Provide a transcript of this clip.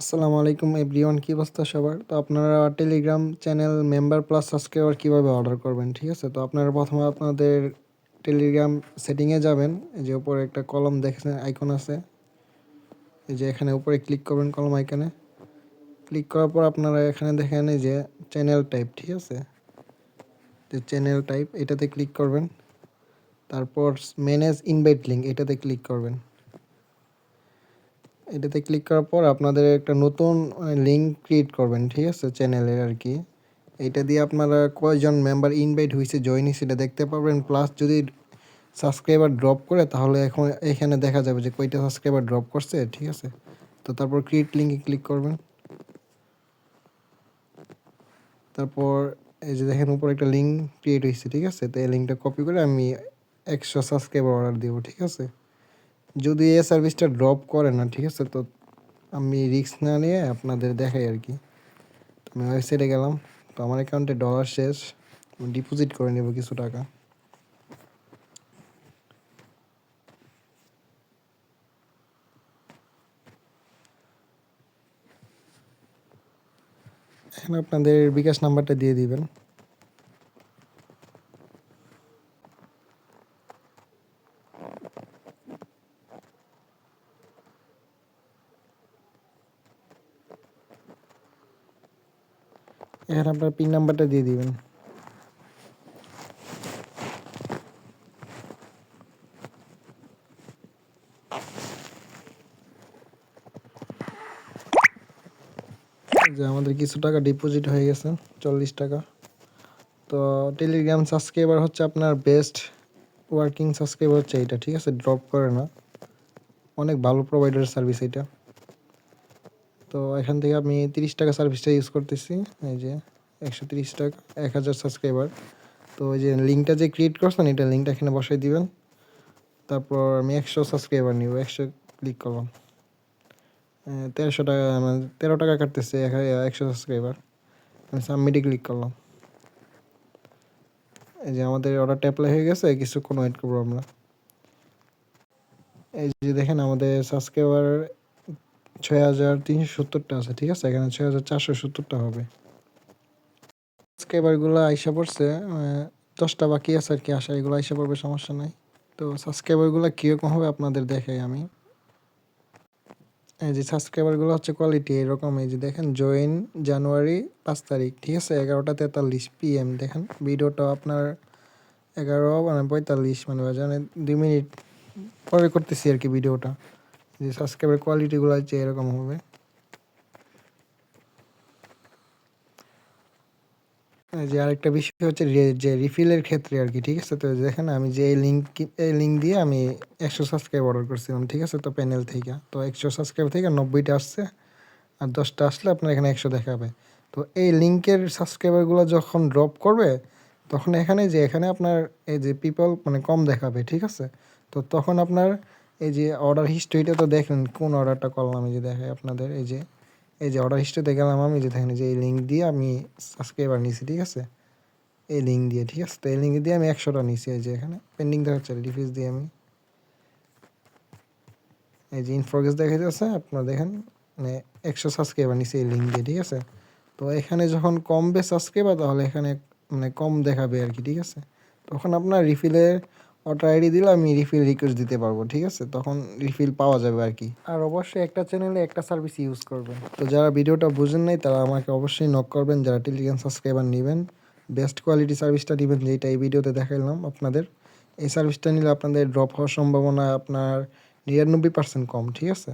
আসসালামু আলাইকুম এভরিওয়ান, কী অবস্থা সবার? তো আপনারা Telegram channel member plus subscriber কীভাবে অর্ডার করবেন, ঠিক আছে? তো আপনারা প্রথমে আপনাদের টেলিগ্রাম সেটিংয়ে যাবেন যে উপরে একটা কলম দেখছেন আইকন আছে। এই যে এখানে উপরে ক্লিক করবেন কলম আইকনে ক্লিক করার পর আপনারা এখানে দেখেন যে চ্যানেল টাইপ ঠিক আছে? যে চ্যানেল টাইপ এটাতে ক্লিক করবেন। তারপর ম্যানেজ ইনভাইট লিঙ্ক এটাতে ক্লিক করবেন। এটাতে ক্লিক করার পর আপনাদের একটা নতুন লিঙ্ক ক্রিয়েট করবেন, ঠিক আছে চ্যানেলের আর কি। এটা দিয়ে আপনারা কয়জন মেম্বার ইনভাইট হয়েছে জয়েন সেটা দেখতে পারবেন প্লাস যদি সাবস্ক্রাইবার ড্রপ করে, তাহলে এখন এখানে দেখা যাবে যে কয়টা সাবস্ক্রাইবার ড্রপ করছে, ঠিক আছে। তো তারপর ক্রিয়েট লিঙ্কে ক্লিক করবেন। তারপর এই যে দেখেন, উপর একটা লিঙ্ক ক্রিয়েট হয়েছে ঠিক আছে। তো এই লিঙ্কটা কপি করে আমি একশো সাবস্ক্রাইবার অর্ডার দেবো, ঠিক আছে। যদি এই সার্ভিসটা ড্রপ করে না, ঠিক আছে? তো আমি রিস্ক না নিয়ে আপনাদের দেখাই আর কি। আমি ওয়েবসাইটে গেলাম। তো আমার অ্যাকাউন্টে ডলার শেষ। ডিপোজিট করে নেব কিছু টাকা। এখানে আপনাদের বিকাশ নাম্বারটা দিয়ে দিবেন। এখানে আপনার পিন নাম্বারটা দিয়ে দিবেন। যে আমাদের কিছু টাকা ডিপোজিট হয়ে গেছে, চল্লিশ টাকা। তো টেলিগ্রাম সাবস্ক্রাইবার হচ্ছে আপনার বেস্ট ওয়ার্কিং সাবস্ক্রাইবার হচ্ছে এটা ঠিক আছে? ড্রপ করে না। অনেক ভালো প্রোভাইডার সার্ভিস এটা তো এখান থেকে আমি তিরিশ টাকা সার্ভিসটা ইউজ করতেছি। এই যে একশো তিরিশ টাকা, এক হাজার সাবস্ক্রাইবার তো ওই যে লিঙ্কটা যে ক্রিয়েট করছেন, এটা লিঙ্কটা এখানে বসাই দিবেন। তারপর আমি একশো সাবস্ক্রাইবার নিব, একশো ক্লিক করলাম। তেরোশো টাকা মানে তেরো টাকা কাটতেছে একশো সাবস্ক্রাইবার আমি সাবমিটে ক্লিক করলাম। এই যে আমাদের অর্ডারটা অ্যাপ্লাই হয়ে গেছে, কিছুক্ষণ ওয়েট করব আমরা। এই যে দেখেন আমাদের সাবস্ক্রাইবার ছয় হাজার তিনশো সত্তরটা আছে, ঠিক আছে? এখানে ছয় হবে। সাবস্ক্রাইবারগুলো আইসা পড়ছে দশটা বাকি আছে আর কি আসা এগুলো আইসা পড়বে, সমস্যা নাই। তো সাবস্ক্রাইবারগুলো কীরকম হবে আপনাদের দেখাই আমি। এই যে সাবস্ক্রাইবারগুলো হচ্ছে কোয়ালিটি এরকম, এই যে দেখেন, জয়েন জানুয়ারি পাঁচ তারিখ, ঠিক আছে? এগারোটা তেতাল্লিশ পিএম দেখেন, ভিডিওটা আপনার এগারো মানে পঁয়তাল্লিশ মানে দুই মিনিট পরে করতেছি আর কি ভিডিওটা। যে সাবস্ক্রাইবার কোয়ালিটিগুলো হচ্ছে এরকম হবে। যে আরেকটা বিষয় হচ্ছে যে রিফিলের ক্ষেত্রে আর কি, ঠিক আছে? তো দেখেন আমি যে এই লিঙ্ক এই লিঙ্ক দিয়ে আমি একশো সাবস্ক্রাইব অর্ডার করছিলাম, ঠিক আছে? তো প্যানেল থেকে। তো একশো সাবস্ক্রাইব থেকে নব্বইটা আসছে আর দশটা আসলে আপনার এখানে একশো দেখাবে। তো এই লিঙ্কের সাবস্ক্রাইবারগুলো যখন ড্রপ করবে, তখন এখানে যে এখানে আপনার এই যে পিপল মানে কম দেখাবে, ঠিক আছে? তো তখন আপনার এই যে অর্ডার হিস্ট্রিটা তো দেখেন, কোন অর্ডারটা করলাম এই যে দেখায় আপনাদের, এই যে এই যে অর্ডার হিস্ট্রিতে গেলাম আমি যে দেখেন যে এই লিঙ্ক দিয়ে আমি সাবস্ক্রাইবার নিয়েছি ঠিক আছে? এই লিঙ্ক দিয়ে, ঠিক আছে? তো এই লিঙ্ক দিয়ে আমি একশোটা নিয়েছি এই যে এখানে পেন্ডিং দেখাচ্ছে রিফিউজ দিয়ে আমি। এই যে ইনফোগেস দেখা যাচ্ছে আপনারা দেখেন মানে একশো সাবস্ক্রাইবার নিয়েছি এই লিঙ্ক দিয়ে, ঠিক আছে? তো এখানে যখন কমবে সাবস্ক্রাইবার তাহলে এখানে মানে কম দেখাবে আর কি, ঠিক আছে? তখন আপনার রিফিলের অটো আইডি দিলে আমি রিফিল রিকোয়েস্ট দিতে পারব ঠিক আছে? তখন রিফিল পাওয়া যাবে আর কি। আর অবশ্যই একটা চ্যানেলে একটা সার্ভিস ইউজ করবেন। তো যারা ভিডিওটা বুঝেন নাই তারা আমাকে অবশ্যই নক করবেন যারা টেলিগ্রাম সাবস্ক্রাইবার নেবেন। বেস্ট কোয়ালিটি সার্ভিসটা নেবেন যেটা এই ভিডিওতে দেখাইলাম আপনাদের। এই সার্ভিসটা নিলে আপনাদের ড্রপ হওয়ার সম্ভাবনা আপনার নিরানব্বই পার্সেন্ট কম ঠিক আছে?